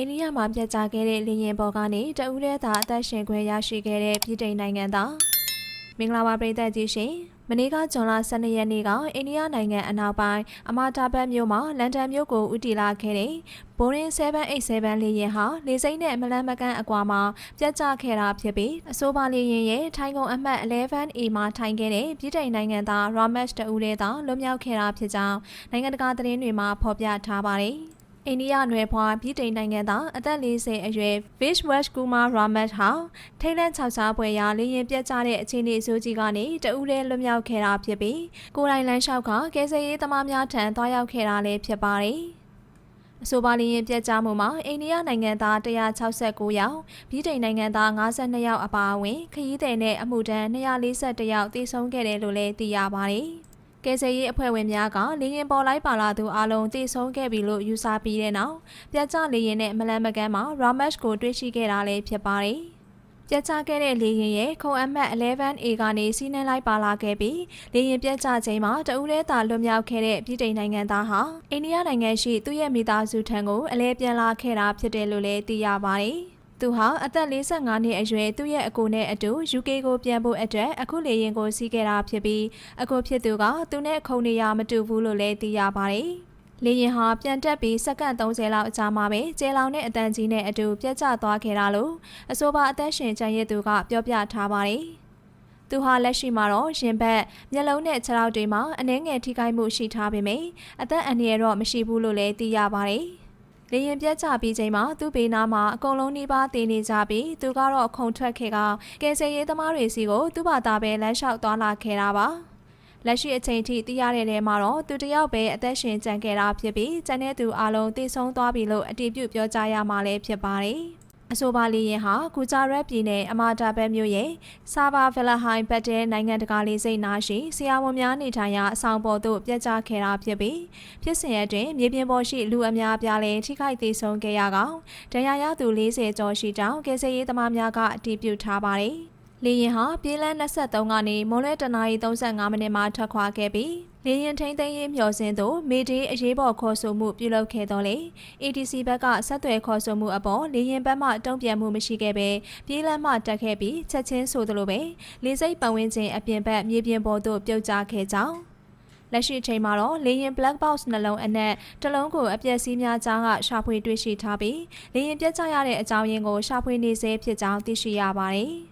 အိန္ဒိယမှာပြတ်ကျခဲ့တဲ့လေရင်ပေါ်ကနေတဦးတည်းသာအသက်ရှင်ခွင့်ရရှိခဲ့တဲ့ပြည်ထိုင်နိုင်ငံသားမင်္ဂလာပါပြည်သက်ကြီးရှင်မနေ့ကဇွန်လ12ရက်နေ့ကအိန္ဒိယနိုင်ငံအနောက်ပိုင်းအမာတာဘတ်မြို့မှာလန်ဒန်မြို့ကိုဦးတည်လာခဲ့တဲ့ Boeing 787လေယာဉ်ဟာလေစိမ့်နဲ့မလန်းမကန်းအကွာမှာပြတ်ကျခဲ့တာဖြစ်ပြီးအဆိုပါလေယာဉ်ရဲ့ထိုင်ကုန်အမှတ် 11A မှာထိုင်ခဲ့တဲ့ပြည်ထိုင်နိုင်ငံသား Ramesh တဦးတည်းသာလွတ်မြောက်ခဲ့တာဖြစ်ကြောင်းနိုင်ငံတကာသတင်းတွေမှာဖော်ပြထားပါတယ်။ အိန္ဒိယနွယ်ဖွားပြည်တိန်နိုင်ငံသားအသက်40အရွယ် Vish Wash Kumar Ramat ဟာထိတ်လန့်ခြောက်ခြားပွဲရာလေရင်ပြတ်ကျတဲ့အခြေအနေဆိုးကြီးကနေတဦးတည်းလွတ်မြောက်ခဲ့တာဖြစ်ပြီးကိုယ်တိုင်လမ်းလျှောက်ကကယ်ဆယ်ရေးသမားများထံသွားရောက်ခဲ့တာလည်းဖြစ်ပါတယ်။အဆိုပါလေရင်ပြတ်ကျမှုမှာအိန္ဒိယနိုင်ငံသား169ယောက်ပြည်တိန်နိုင်ငံသား52ယောက်အပါအဝင်ခရီးသည်နဲ့အမှုထမ်း241ယောက်သေဆုံးခဲ့တယ်လို့လည်းသိရပါတယ်။ ကယ်ဆယ်ရေးအဖွဲ့ဝင်များကလေရင်ပေါ်လိုက်ပါလာသူအလုံးတည်ဆုံးခဲ့ပြီလို့ယူဆပြီးတဲ့နောက်ပြတ်ကျလေရင်နဲ့မလန်မကန်းမှာ Ramesh ကိုတွေ့ရှိခဲ့တာလည်းဖြစ်ပါတယ်။ပြတ်ကျခဲ့တဲ့လေရင်ရဲ့ခုံအမှတ် 11A ကနေစီးနှင်းလိုက်ပါလာခဲ့ပြီးလေရင်ပြတ်ကျချိန်မှာတဦးတည်းသာလွတ်မြောက်ခဲ့တဲ့ပြည်တိန်နိုင်ငံသားဟာအိန္ဒိယနိုင်ငံရှိသူ့ရဲ့မိသားစုထံကိုအလဲပြန်လာခဲ့တာဖြစ်တယ်လို့လည်းသိရပါတယ်။ သူဟာအသက်45နှစ်အရွယ်သူ့ရဲ့အကိုနဲ့အတူ UK ကိုပြန်ဖို့အတွက်အခုလေရင်ကိုစီးခဲ့တာဖြစ်ပြီးအကိုဖြစ်သူကသူနဲ့ခုံနေရမတူဘူးလို့လည်းသိရပါတယ်။လေရင်ဟာပြန်တက်ပြီးစက္ကန့်30လောက်အကြာမှာပဲကျဲလောင်တဲ့အတန်ကြီးနဲ့အတူပြတ်ကျသွားခဲ့တာလို့အဆိုပါအသက်ရှင်ကျန်ရစ်သူကပြောပြထားပါတယ်။သူဟာလက်ရှိမှာတော့ရင်ဘတ်မျက်လုံးနဲ့ခြေထောက်တွေမှာအနှဲငယ်ထိခိုက်မှုရှိထားပေမယ့်အသက်အန္တရာယ်တော့မရှိဘူးလို့လည်းသိရပါတယ်။ လေရင်ပြတ်ကျပြီးချိန်မှာသူ့ဘေးနားမှာအကုန်လုံးနှိပါတည်နေကြပြီးသူကတော့ခုံထွက်ခဲ့ကကယ်ဆယ်ရေးသမားတွေစီကိုသူ့ဘာသာပဲလမ်းလျှောက်သွားလာခဲ့တာပါလက်ရှိအချိန်ထိသိရတဲ့ထဲမှာတော့သူတယောက်ပဲအသက်ရှင်ကျန်ခဲ့တာဖြစ်ပြီးကျန်တဲ့သူအလုံးသေဆုံးသွားပြီလို့အတည်ပြုပြောကြားရမှာလည်းဖြစ်ပါတယ် အဆိုပါလေရင်ဟာကူဂျာရက်ပြည်နယ်အမာတာဘက်မြို့ရဲ့ဆာဘာဗလဟိုင်ဘတ်တဲနိုင်ငံတကာလေးစိတ်နာရှိဆရာဝန်များနေထိုင်ရာအဆောင်ပေါ်သို့ပြတ်ကျခဲ့တာဖြစ်ပြီးဖြစ်စဉ်အတွင်းမြေပြင်ပေါ်ရှိလူအများပြားလည်းထိခိုက်သေးဆုံးခဲ့ရကောင်တရားရသူ40ကျော်ရှိကြောင်းကယ်ဆယ်ရေးသမားများကအတည်ပြုထားပါတယ်လေရင်ဟာပြေးလန်း23ကနေမွန်လွဲတနာရီ35မိနစ်မှာထွက်ခွာခဲ့ပြီး လေရင်ထိန်သိမ်းရေးမျှော်စင်သို့မေဒေးအရေးပေါ်ခေါ်ဆိုမှုပြုလုပ်ခဲ့တော့လေ ATC ဘက်ကဆက်သွယ်ခေါ်ဆိုမှုအပေါ်လေရင်ဘက်မှတုံ့ပြန်မှုမရှိခဲ့ပဲပြေးလန်းမှတက်ခဲ့ပြီးချက်ချင်းဆိုသလိုပဲလေစိတ်ပတ်ဝန်းကျင်အပြင်ဘက်မြေပြင်ပေါ်သို့ပြုတ်ကျခဲ့ကြောင်းလက်ရှိချိန်မှာတော့လေရင် black box နှလုံးအနက်တစ်လုံးကိုအပြက်စီးများကြားကရှာဖွေတွေ့ရှိထားပြီးလေရင်ပြတ်ကျရတဲ့အကြောင်းရင်းကိုရှာဖွေနေဆဲဖြစ်ကြောင်းသိရှိရပါတယ်။